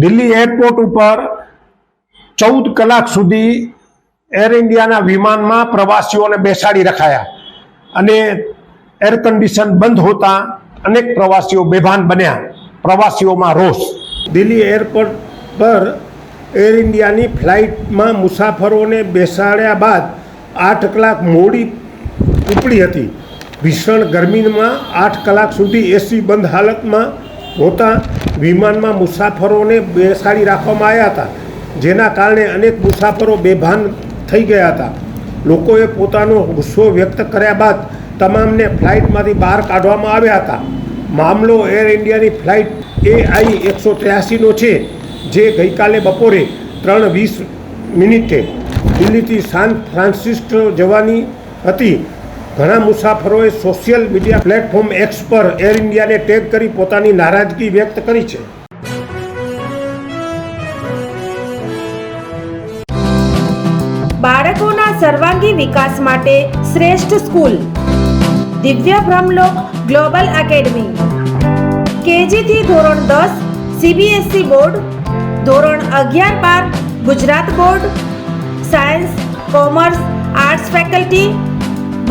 Delhi airport ઉપર ચૌદ કલાક સુધી એર ઇન્ડિયાના વિમાનમાં પ્રવાસીઓને બેસાડી રખાયા અને એર કન્ડિશન બંધ હોતા અનેક પ્રવાસીઓ બેભાન બન્યા. પ્રવાસીઓમાં રોષ. દિલ્હી એરપોર્ટ પર એર ઇન્ડિયાની ફ્લાઇટમાં મુસાફરોને બેસાડ્યા બાદ આઠ કલાક મોડી ઉપડી હતી. ભીષણ ગરમીમાં આઠ કલાક સુધી એસી બંધ હાલતમાં હોતા વિમાનમાં મુસાફરોને બેસાડી રાખવામાં આવ્યા હતા, જેના કારણે અનેક મુસાફરો બેભાન થઈ ગયા હતા. લોકોએ પોતાનો ગુસ્સો વ્યક્ત કર્યા બાદ તમામને ફ્લાઇટમાંથી બહાર કાઢવામાં આવ્યા હતા. મામલો એર ઇન્ડિયાની ફ્લાઇટ એઆઈ એકસો ત્ર્યાસીનો છે, જે ગઈકાલે બપોરે ત્રણ વીસ મિનિટે દિલ્હીથી સાન ફ્રાન્સિસ્કો જવાની હતી. ઘણા મુસાફરોએ સોશિયલ મીડિયા પ્લેટફોર્મ એક્સ પર એર ઇન્ડિયાને ટેગ કરી પોતાની નારાજગી વ્યક્ત કરી છે. બાળકોના સર્વાંગી વિકાસ માટે શ્રેષ્ઠ સ્કૂલ. દિવ્ય બ્રહ્મલોક ગ્લોબલ એકેડમી. કેજીથી ધોરણ દસ સીબીએસઈ બોર્ડ. ધોરણ અગિયાર બાર, Gujarat board. Science, commerce, arts faculty.